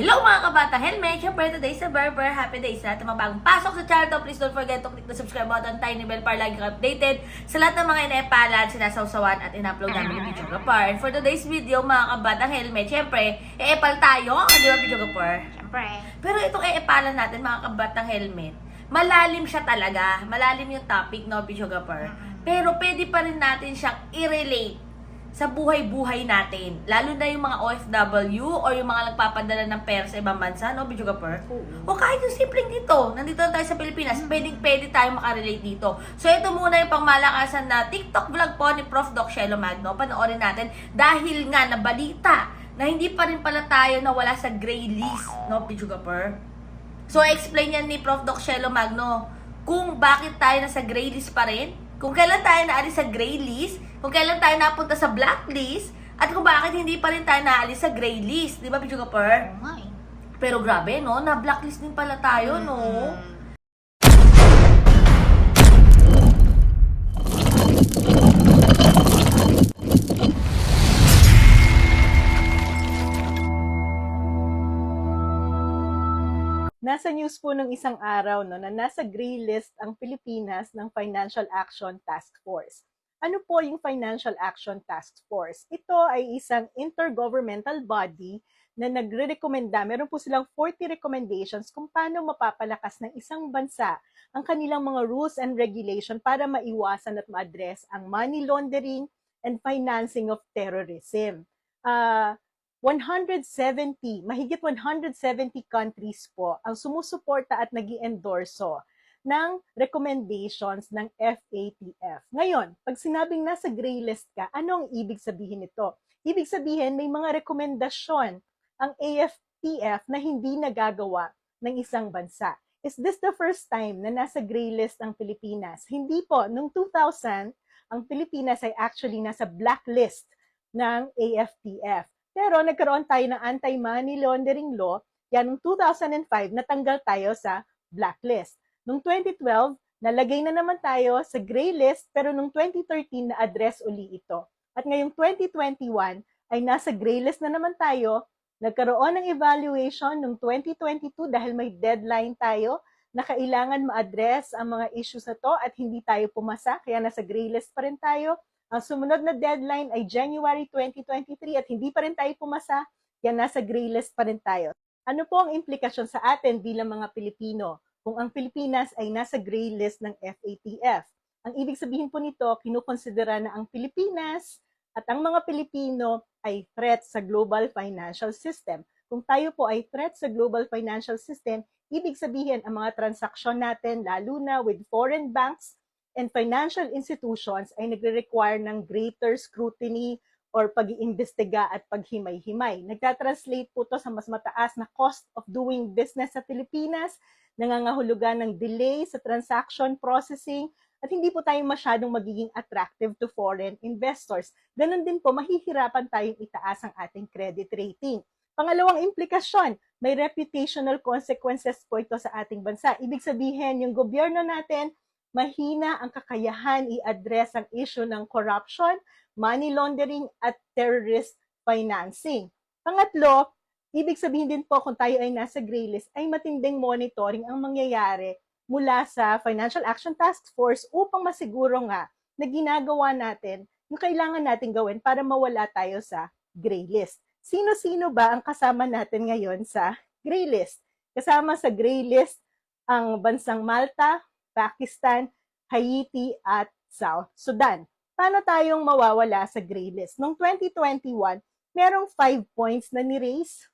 Hello mga kabata helmet! Siyempre today sa Berber, happy day sa lahat ng mga bagong pasok sa channel. Please don't forget to click the subscribe button, tiny bell para lagi updated sa lahat ng mga inepalan, sinasawsawan at in-upload namin ng video kapar. And for today's video mga kabata helmet, siyempre, e-epal tayo, di ba video kapar? Siyempre. Pero itong e-epalan natin mga kabatang helmet, malalim siya talaga. Malalim yung topic, no, Bisyogapar? Pero pwede pa rin natin siyang i-relate sa buhay-buhay natin. Lalo na yung mga OFW or yung mga nagpapadala ng pera sa ibang bansa, no, Bisyogapar? O kahit yung simpleng dito, nandito na tayo sa Pilipinas, pwedeng pwede tayo makarelate dito. So ito muna yung pangmalakasan na TikTok vlog po ni Prof. Doc Shelo Magno. Panoorin natin dahil nga nabalita na hindi pa rin pala tayo nawala sa gray list, no, Pichugapur? So, explain yan ni Prof. Doc Shelo Magno kung bakit tayo nasa gray list pa rin, kung kailan tayo naalis sa gray list, kung kailan tayo napunta sa blacklist, at kung bakit hindi pa rin tayo naalis sa gray list. Di ba, Pichugapur? Oo nga eh. Pero grabe, no? Na-blacklist din pala tayo, no? Mm. Nasa news po ng isang araw no, na nasa gray list ang Pilipinas ng Financial Action Task Force. Ano po yung Financial Action Task Force? Ito ay isang intergovernmental body na nagre-recommenda, meron po silang 40 recommendations kung paano mapapalakas ng isang bansa ang kanilang mga rules and regulation para maiwasan at ma-address ang money laundering and financing of terrorism. Ah, 170, mahigit 170 countries po ang sumusuporta at nag endorso ng recommendations ng FATF. Ngayon, pag sinabing nasa gray list ka, ano ang ibig sabihin nito? Ibig sabihin, may mga rekomendasyon ang AFTF na hindi nagagawa ng isang bansa. Is this the first time na nasa gray list ang Pilipinas? Hindi po. Noong 2000, ang Pilipinas ay actually nasa blacklist ng AFTF. Pero nagkaroon tayo ng anti-money laundering law, yan noong 2005, natanggal tayo sa blacklist. Noong 2012, nalagay na naman tayo sa gray list, pero noong 2013, na-address uli ito. At ngayong 2021, ay nasa gray list na naman tayo, nagkaroon ng evaluation noong 2022 dahil may deadline tayo na kailangan ma-address ang mga issues na to at hindi tayo pumasa, kaya nasa gray list pa rin tayo. Ang sumunod na deadline ay January 2023 at hindi pa rin tayo pumasa, yan nasa gray list pa rin tayo. Ano po ang implikasyon sa atin bilang mga Pilipino kung ang Pilipinas ay nasa gray list ng FATF? Ang ibig sabihin po nito, kinukonsidera na ang Pilipinas at ang mga Pilipino ay threat sa global financial system. Kung tayo po ay threat sa global financial system, ibig sabihin ang mga transaksyon natin, lalo na with foreign banks, and financial institutions ay nagre-require ng greater scrutiny or pag-iimbestiga at paghimay-himay. Nagtatranslate po to sa mas mataas na cost of doing business sa Pilipinas, nangangahulugan ng delay sa transaction processing, at hindi po tayo masyadong magiging attractive to foreign investors. Ganon din po, mahihirapan tayong itaas ang ating credit rating. Pangalawang implikasyon, may reputational consequences po ito sa ating bansa. Ibig sabihin, yung gobyerno natin, mahina ang kakayahan i-address ang issue ng corruption, money laundering at terrorist financing. Pangatlo, ibig sabihin din po kung tayo ay nasa gray list ay matinding monitoring ang mangyayari mula sa Financial Action Task Force upang masiguro nga na ginagawa natin yung kailangan natin gawin para mawala tayo sa gray list. Sino-sino ba ang kasama natin ngayon sa gray list? Kasama sa gray list ang bansang Malta, Pakistan, Haiti at South Sudan. Paano tayong mawawala sa gray list? Noong 2021, merong five points na ni-raise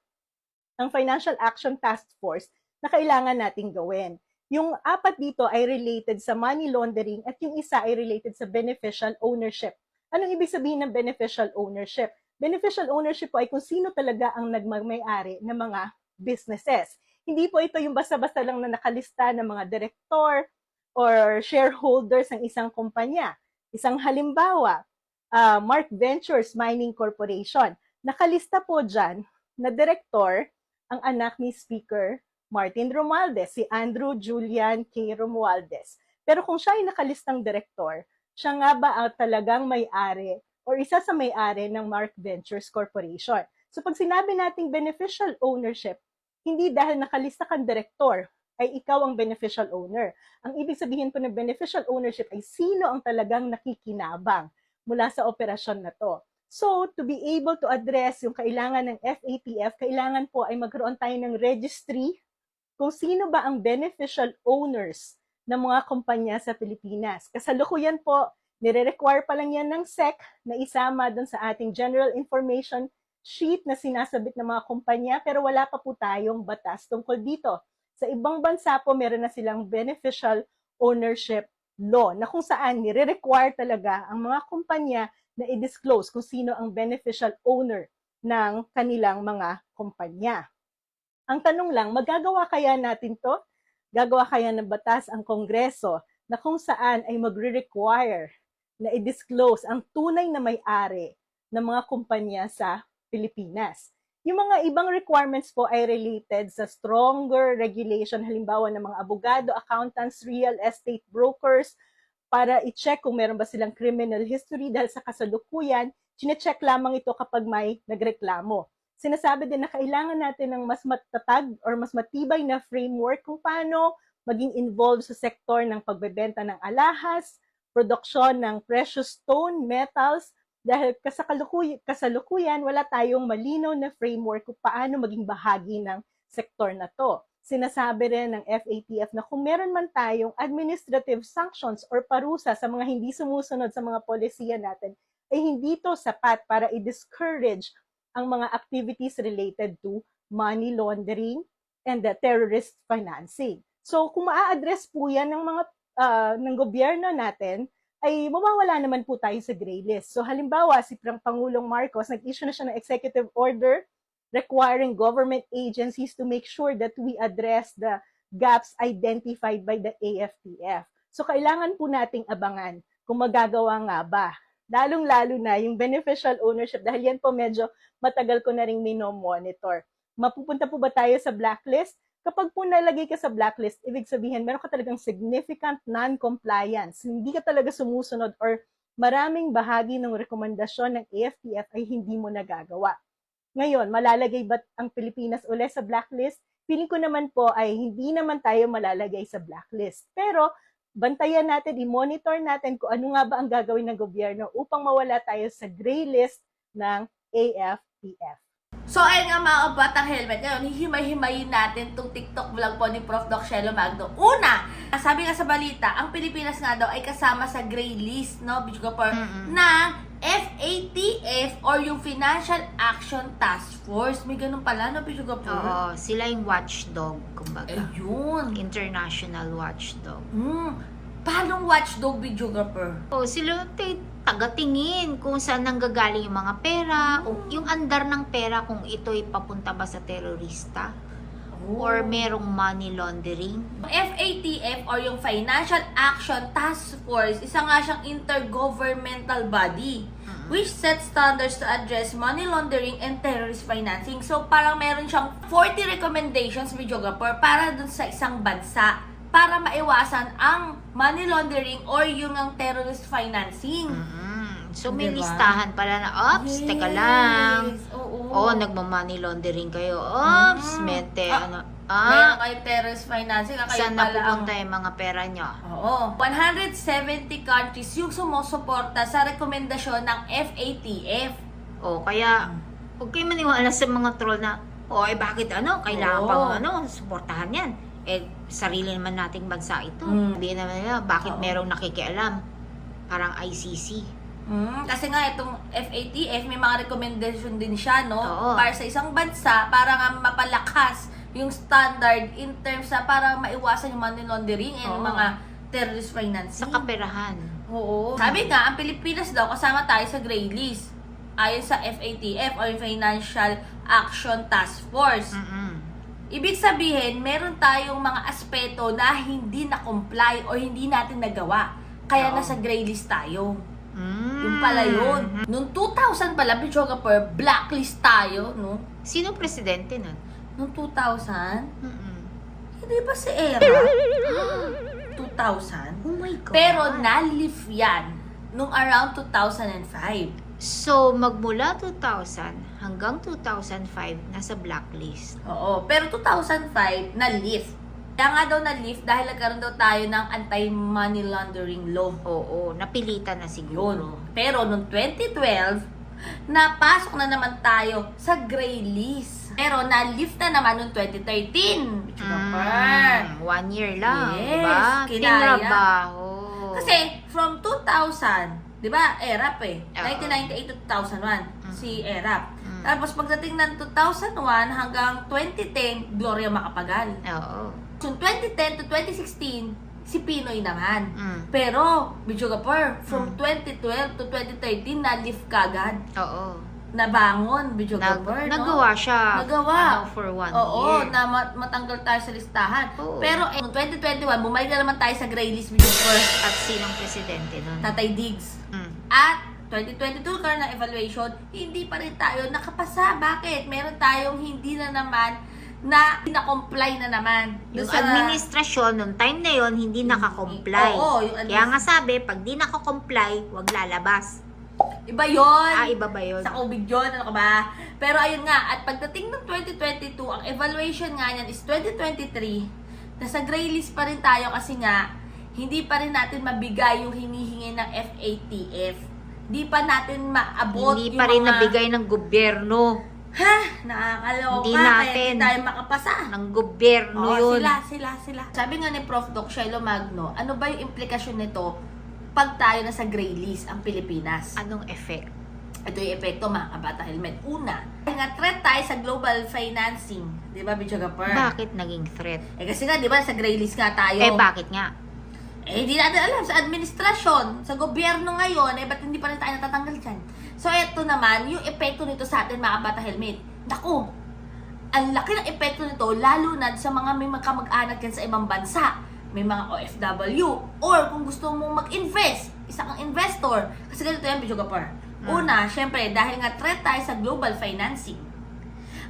ng Financial Action Task Force na kailangan nating gawin. Yung apat dito ay related sa money laundering at yung isa ay related sa beneficial ownership. Anong ibig sabihin ng beneficial ownership? Beneficial ownership po ay kung sino talaga ang nagmamay-ari ng mga businesses. Hindi po ito yung basta-basta lang na nakalista ng mga director or shareholders ng isang kumpanya. Isang halimbawa, uh, Mark Ventures Mining Corporation. Nakalista po dyan na director ang anak ni Speaker Martin Romualdez, si Andrew Julian K. Romualdez. Pero kung siya ay nakalistang director, siya nga ba ang talagang may-ari or isa sa may-ari ng Mark Ventures Corporation? So pag sinabi nating beneficial ownership, hindi dahil nakalista kang direktor ay ikaw ang beneficial owner. Ang ibig sabihin po ng beneficial ownership ay sino ang talagang nakikinabang mula sa operasyon na to. So, to be able to address yung kailangan ng FATF, kailangan po ay magkaroon tayo ng registry kung sino ba ang beneficial owners ng mga kumpanya sa Pilipinas. Kasalukuyan po, nire-require pa lang yan ng SEC na isama doon sa ating general information sheet na sinasabit ng mga kumpanya pero wala pa po tayong batas tungkol dito. Sa ibang bansa po, meron na silang beneficial ownership law na kung saan nire-require talaga ang mga kumpanya na i-disclose kung sino ang beneficial owner ng kanilang mga kumpanya. Ang tanong lang, magagawa kaya natin to? Gagawa kaya ng batas ang Kongreso na kung saan ay magre-require na i-disclose ang tunay na may-ari ng mga kumpanya sa Pilipinas. Yung mga ibang requirements po ay related sa stronger regulation, halimbawa ng mga abogado, accountants, real estate brokers, para i-check kung meron ba silang criminal history dahil sa kasalukuyan, chine-check lamang ito kapag may nagreklamo. Sinasabi din na kailangan natin ng mas matatag or mas matibay na framework kung paano maging involved sa sektor ng pagbebenta ng alahas, produksyon ng precious stone, metals, dahil kasalukuyan, kasalukuyan wala tayong malinaw na framework kung paano maging bahagi ng sektor na to. Sinasabi rin ng FATF na kung meron man tayong administrative sanctions or parusa sa mga hindi sumusunod sa mga polisiya natin, ay hindi to sapat para i-discourage ang mga activities related to money laundering and the terrorist financing. So kung maa-address po yan ng mga ah, ng gobyerno natin, ay mawawala naman po tayo sa gray list. So halimbawa, si Pang- Pangulong Marcos, nag-issue na siya ng executive order requiring government agencies to make sure that we address the gaps identified by the AFTF. So kailangan po nating abangan kung magagawa nga ba. Lalong-lalo na yung beneficial ownership dahil yan po medyo matagal ko na rin minomonitor. Mapupunta po ba tayo sa blacklist? Kapag po nalagay ka sa blacklist, ibig sabihin meron ka talagang significant non-compliance. Hindi ka talaga sumusunod or maraming bahagi ng rekomendasyon ng AFTF ay hindi mo nagagawa. Ngayon, malalagay ba ang Pilipinas uli sa blacklist? Feeling ko naman po ay hindi naman tayo malalagay sa blacklist. Pero bantayan natin, i-monitor natin kung ano nga ba ang gagawin ng gobyerno upang mawala tayo sa gray list ng AFTF. So, ayun nga mga kabatang helmet. Ngayon, hihimay-himayin natin itong TikTok vlog po ni Prof. Doc Shelo Magno. Una, sabi nga sa balita, ang Pilipinas nga daw ay kasama sa gray list, no, Bijugapur, Mm-mm. ng FATF or yung Financial Action Task Force. May ganun pala, no, Bijugapur? Oo, sila yung watchdog, kumbaga. Ayun. International watchdog. Hmm. Paano watchdog, Bijugapur? O, sila tay- tagatingin kung saan nanggagaling yung mga pera, o yung andar ng pera kung ito'y papunta ba sa terorista, or merong money laundering. FATF or yung Financial Action Task Force, isa nga siyang intergovernmental body. Which sets standards to address money laundering and terrorist financing. So, parang meron siyang 40 recommendations, videographer, para dun sa isang bansa para maiwasan ang money laundering or yung ang terrorist financing. Mm-mm. So, may Diba? listahan pala na, ops, teka lang. Yes, Oo. Oo, nagmamoney laundering kayo. Ops, Mm. mente, Ah, ano, Ah, kayo terrorist financing. ah, kayo saan pala ang- napupunta yung mga pera nyo? Oo. 170 countries yung sumusuporta sa rekomendasyon ng FATF. O, kaya, huwag kayo maniwala sa mga troll na, o, eh, bakit ano, kailangan Oo. pang ano, suportahan yan. Eh, sarili naman nating bansa ito. Mm. Hindi naman nila, bakit Oo. merong nakikialam? Parang ICC. Mm, kasi nga itong FATF may mga recommendation din siya no Oo. para sa isang bansa para nga mapalakas yung standard in terms sa para maiwasan yung money laundering and Oo. mga terrorist financing. Sa kaperahan. Oo. Sabi nga, ang Pilipinas daw kasama tayo sa gray list ayon sa FATF or Financial Action Task Force. Mm-mm. Ibig sabihin, meron tayong mga aspeto na hindi na-comply o hindi natin nagawa. Kaya Oo. nasa gray list tayo. Mm. Yung pala yun. Noong 2000 pala, Pichogapur, blacklist tayo, no? Sino presidente nun? Noong 2000, Mm-mm. hindi ba si Era? 2000? Oh my God. Pero na-lift yan nung around 2005. So, magmula 2000 hanggang 2005, nasa blacklist. Oo. Pero 2005, na-lift. Kaya nga daw na-lift dahil nagkaroon daw tayo ng anti-money laundering law. Oo, napilitan na siguro. Yun. Pero noong 2012, napasok na naman tayo sa gray list. Pero na-lift na naman noong 2013. Mm, one year lang, Yes, di ba? kinaya. Tinrabaho. Kasi from 2000, di ba, ERAP eh. Oo. 1998 to 2001, si ERAP. Mm. Tapos pagdating ng 2001 hanggang 2010, Gloria Macapagal. Oo. So 2010 to 2016, si Pinoy naman. Mm. Pero, Bicho Gapur, from Mm. 2012 to 2013, na-lift kagad. Oo. Nabangon, Bicho Nag, no? nagawa siya. Nagawa. Ano, for one Oo, year. na mat- matanggal tayo sa listahan. Oo. Pero, eh, noong 2021, bumalik na naman tayo sa gray list, Bicho Gapur. At sinong presidente nun? Tatay Diggs. Mm. At 2022 karon na evaluation, hindi pa rin tayo nakapasa. Bakit? Meron tayong hindi na naman na na-comply na naman. Doon Yung sa- administrasyon, nung time na yon hindi nakakomply. Oo, yung Kaya nga sabi, pag di nakakomply, wag lalabas. Iba yon. Ah, iba ba yun? Sa COVID yun, ano ka ba? Pero ayun nga, at pagdating ng 2022, ang evaluation nga niyan is 2023, nasa gray list pa rin tayo kasi nga, hindi pa rin natin mabigay yung hinihingi ng FATF. Hindi pa natin maabot Hindi yung pa rin mga, nabigay ng gobyerno. Ha? Nakakaloka. Hindi Kaya natin. hindi tayo makapasa. Ng gobyerno Oo, yun. sila, sila, sila. Sabi nga ni Prof. Doc Shiloh Magno, ano ba yung implikasyon nito pag tayo nasa gray list ang Pilipinas? Anong effect? Ito yung epekto mga kabata helmet. Una, nga threat tayo sa global financing. Di ba, Bicho Gapur? Bakit naging threat? Eh kasi nga, di ba, sa gray list nga tayo. Eh, bakit nga? Eh, hindi natin alam. Sa administrasyon, sa gobyerno ngayon, eh, ba't hindi pa rin tayo natatanggal dyan? So, eto naman, yung epekto nito sa atin, mga kabata helmet. Naku, ang laki ng epekto nito, lalo na sa mga may magkamag-anak yan sa ibang bansa. May mga OFW. Or kung gusto mong mag-invest, isa kang investor. Kasi ganito yan, Bicho Gapar. Mm. Una, syempre, dahil nga threat tayo sa global financing,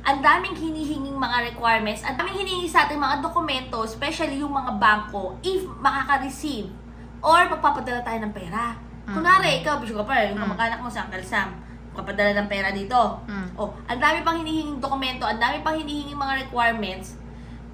ang daming hinihinging mga requirements, ang daming hinihingi sa ating mga dokumento, especially yung mga bangko, if makaka-receive or magpapadala tayo ng pera. Mm. Kunwari, ikaw, Bishop Kapar, yung Mm. kamag-anak mo sa Uncle Sam, magpapadala ng pera dito. Mm. Oh, ang dami pang hinihinging dokumento, ang dami pang hinihinging mga requirements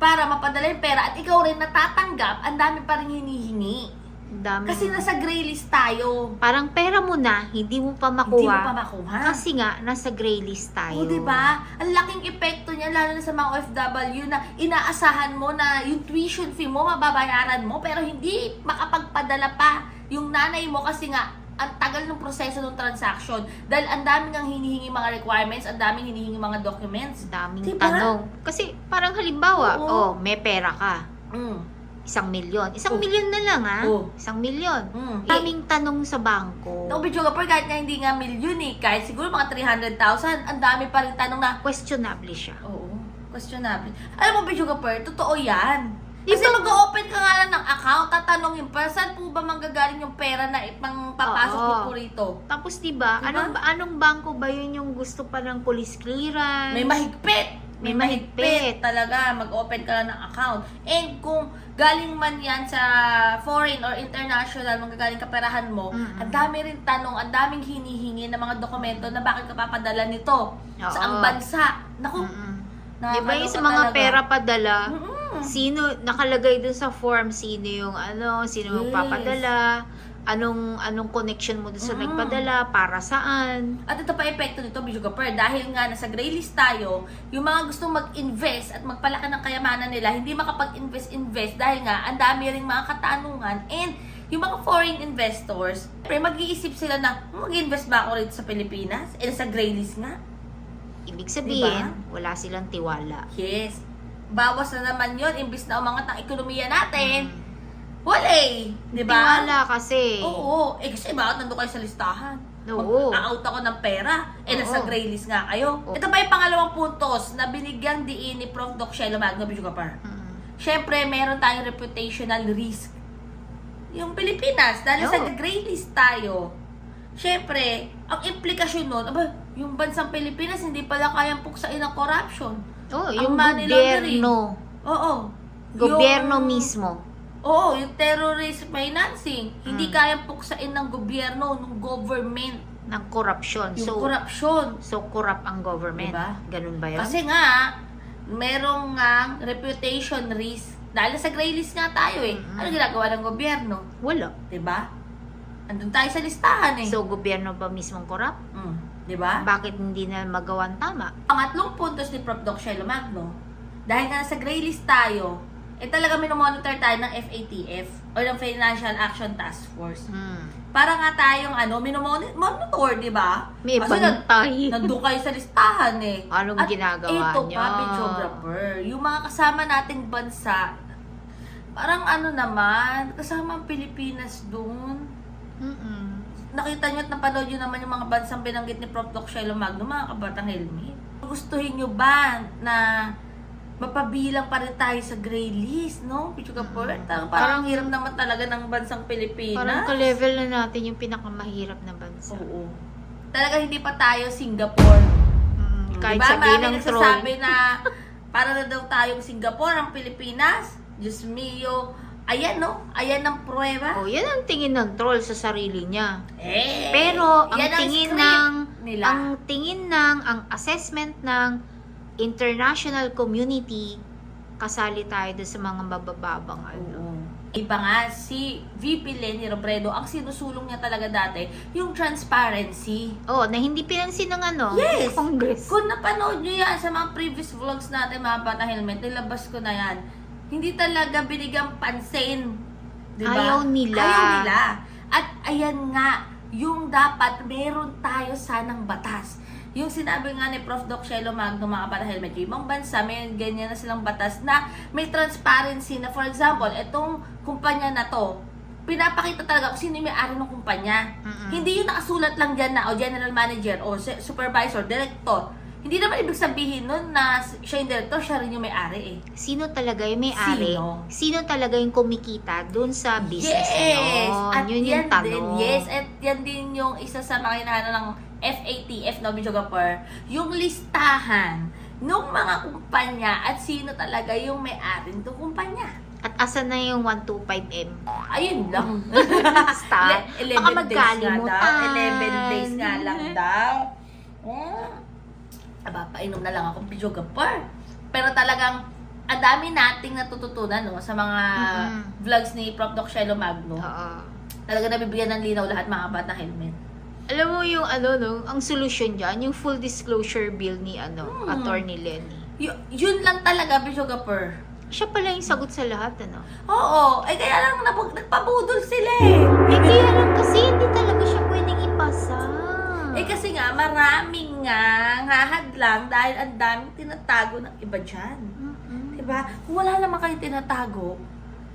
para mapadala yung pera at ikaw rin natatanggap, ang dami pa rin hinihingi. Dami. Kasi nasa gray list tayo. Parang pera mo na, hindi mo pa Hindi mo pa makuha. makuha. Kasi nga, nasa gray list tayo. Oo, di ba? Ang laking epekto niya, lalo na sa mga OFW na inaasahan mo na yung tuition fee mo, mababayaran mo, pero hindi makapagpadala pa yung nanay mo kasi nga, ang tagal ng proseso ng transaction. Dahil ang daming ang hinihingi mga requirements, ang daming hinihingi mga documents. Daming Diba? tanong. Kasi parang halimbawa, Oo. oh, may pera ka. Mm. Isang milyon. Isang Oh. milyon na lang, ha? Oh. Isang milyon. Mm. Daming tanong sa bangko. No, Bicho Gapur, kahit nga hindi nga milyon eh, kahit siguro mga 300,000, ang dami pa rin tanong na, Questionable siya. Oo, questionable. Alam mo, Bicho Gapur, totoo yan. Kasi mag-open ka nga lang ng account, tatanungin pa, saan po ba manggagaling yung pera na ipang papasok Oo. niyo po rito? Tapos 'di ba, Diba? anong anong bangko ba 'yun yung gusto pa ng police clearance? May mahigpit. May May mahigpit. mahigpit talaga. Mag-open ka lang ng account. And kung galing man yan sa foreign or international, manggagaling kaperahan mo, Mm-mm. ang dami rin tanong, ang daming hinihingi ng mga dokumento na bakit ka papadala nito sa ang Oo. bansa. Naku, Mm-mm. 'Di ba yung sa mga talaga. pera padala? Mm-mm. Sino nakalagay dun sa form sino yung ano, sino yung Yes. papadala? Anong anong connection mo dun sa Mm. nagpadala? Para saan? At ito pa epekto nito, Bishop Gapper, dahil nga nasa gray list tayo, yung mga gustong mag-invest at magpalaki ng kayamanan nila, hindi makapag-invest-invest dahil nga ang dami ring mga katanungan and yung mga foreign investors, pre, mag-iisip sila na, "Hmm, mag-invest ba ako rito sa Pilipinas? Eh, nasa gray list nga. Ibig sabihin, Diba? wala silang tiwala. Yes. Bawas na naman yon imbis na umangat ang ekonomiya natin. Wala eh. Di ba? Tiwala kasi. Oo. Eh kasi bakit nandun kayo sa listahan? Oo. Mag-out ako ng pera. Eh, nasa Oo. gray list nga kayo. Oo. Ito pa yung pangalawang puntos na binigyang diin ni Prof. Doc Shelo Magno Bichugapar. Mm. Siyempre, meron tayong reputational risk. Yung Pilipinas, dahil sa Oo. gray list tayo, Siyempre, ang implikasyon nun, aba, yung bansang Pilipinas hindi pala kayang puksain ng corruption. Oh, yung money gobyerno. Oo. Gobyerno Yung- mismo. Oo, yung terrorist financing. Hindi Mm. kayang puksain ng gobyerno, ng government. ng korupsyon. Yung So, korupsyon. so corrupt ang government. Diba? Ganun ba yun? Kasi nga, merong nga reputation risk. Dahil sa gray list nga tayo eh. Mm-mm. Ano ginagawa ng gobyerno? Wala. 'Di ba? Andun tayo sa listahan eh. So, gobyerno ba mismong corrupt? Mm, 'di ba? Bakit hindi na magawan tama? Pangatlong puntos ni Prof. Doc Shelo Magno, dahil nga sa gray list tayo, eh talaga minomonitor tayo ng FATF or ng Financial Action Task Force. Hmm. Para nga tayong ano, minomonitor, di ba? May Kasi nag- bantay. nandun kayo sa listahan eh. Anong At ginagawa ito niyo? pa, videographer, yung mga kasama nating bansa, parang ano naman, kasama ang Pilipinas doon. Mm-mm. Nakita nyo at napanood nyo naman yung mga bansang binanggit ni Prof. Doc Shelo Magno, mga kabatang helmet. Gustuhin nyo ba na mapabilang pa rin tayo sa gray list, no? Mm. parang, parang Parang- hirap naman talaga ng bansang Pilipinas. Parang ka-level na natin yung pinakamahirap na bansa. Oo. Talaga hindi pa tayo Singapore. Mm, kahit diba? sabihin ng troll. na para na daw tayong Singapore, ang Pilipinas. Diyos mio. Ayan, no? Ayan ang prueba. Oh, yan ang tingin ng troll sa sarili niya. Eh, Pero ang yan tingin script ng nila. ang tingin ng ang assessment ng international community kasali tayo doon sa mga mabababang ano. Oo. Iba nga, si VP Lenny Robredo, ang sinusulong niya talaga dati, yung transparency. Oh, na hindi pinansin ng ano, Yes! Congress. Kung napanood nyo yan sa mga previous vlogs natin, mga bata helmet, nilabas ko na yan. Hindi talaga binigang pansin. Diba? Ayaw nila. Ayaw nila. At ayan nga, yung dapat meron tayo sanang batas. Yung sinabi nga ni Prof. Doc Shelo Magno, mga bata helmet, yung ibang bansa, may ganyan na silang batas na may transparency na, for example, itong kumpanya na to, pinapakita talaga kung sino yung may-ari ng kumpanya. Mm-mm. Hindi yung nakasulat lang dyan na o general manager o supervisor, director. Hindi naman ibig sabihin nun na siya yung director, siya rin yung may-ari eh. Sino talaga yung may-ari? Sino? Sino talaga yung kumikita doon sa business yes! At yun? Yan yung tanong. din, yes, at yan din yung isa sa mga hinahanap ng FATF, no, Bijogapur, yung listahan ng mga kumpanya at sino talaga yung may-ari ng kumpanya. At asan na yung 125M? Ayun lang. 11 Baka magkalimutan. daw. 11 days nga lang daw. Oh. Aba, painom na lang akong Bijogapur. Pero talagang, ang dami nating natututunan no, sa mga Mm-mm. vlogs ni Prof. Doc Shelo Magno. Oo. Talaga nabibigyan ng linaw lahat mga bata helmet. Alam mo yung ano no, ang solusyon diyan, yung full disclosure bill ni ano, Hmm. Attorney Lenny. Y- yun lang talaga, Bijogapur. Siya pala yung sagot sa lahat ano. Oo, ay kaya lang napag- nagpabudol sila eh. Eh kaya lang kasi hindi talaga. Eh kasi nga, maraming nga hahadlang dahil ang daming tinatago ng iba dyan. Mm-mm. Diba? Kung wala naman kayo tinatago,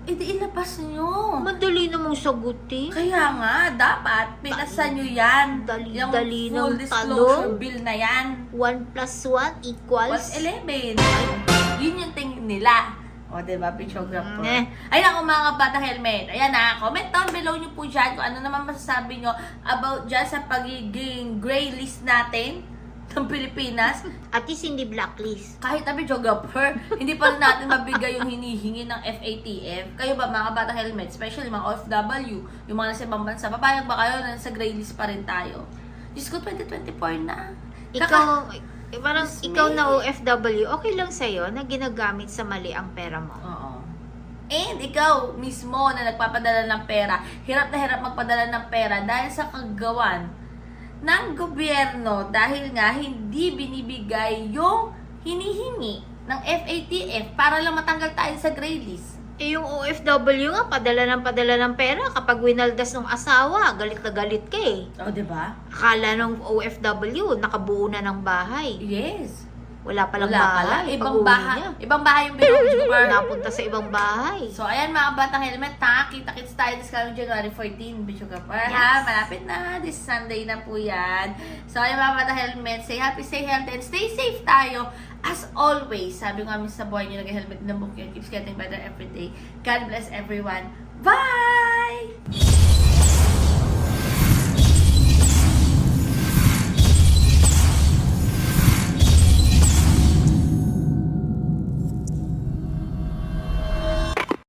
edi ilabas nyo. Madali namang sagutin. Kaya nga, dapat pinasa nyo yan. Dali- yung dali full ng disclosure tanong. bill na yan. 1 plus 1 equals... Was 11. Yun yung tingin nila. O, diba, pictographer? Mm, eh. Ayan ako mga bata helmet. Ayan na, comment down below nyo po dyan kung ano naman masasabi nyo about dyan sa pagiging gray list natin ng Pilipinas. At least hindi blacklist. Kahit na videographer, hindi pa rin natin mabigay yung hinihingi ng FATF. Kayo ba mga bata helmet, especially mga OFW, yung mga nasa ibang bansa, papayag ba kayo na sa gray list pa rin tayo? Diyos ko, 2024 na. Ikaw, eh, parang Miss ikaw na May. OFW, okay lang sa'yo na ginagamit sa mali ang pera mo. Oo. And ikaw mismo na nagpapadala ng pera, hirap na hirap magpadala ng pera dahil sa kagawan ng gobyerno dahil nga hindi binibigay yung hinihingi ng FATF para lang matanggal tayo sa gray list. Eh, yung OFW nga, padala ng padala ng pera. Kapag winaldas ng asawa, galit na galit ka eh. O, di ba? Akala ng OFW, nakabuo na ng bahay. Yes. Wala palang Wala bahay. pala. Ibang bahay. niya. Ibang bahay yung binukupar. Napunta sa ibang bahay. So, ayan mga batang helmet ha. Kita-kits tayo this coming January 14, Bishogapur ha. Yes. Malapit na. This Sunday na po yan. So, ayan mga batang helmet. Stay happy, stay healthy, and stay safe tayo. As always, sabi nga sa buhay nyo, nag-helmet ng book yun. Keeps getting better every day. God bless everyone. Bye!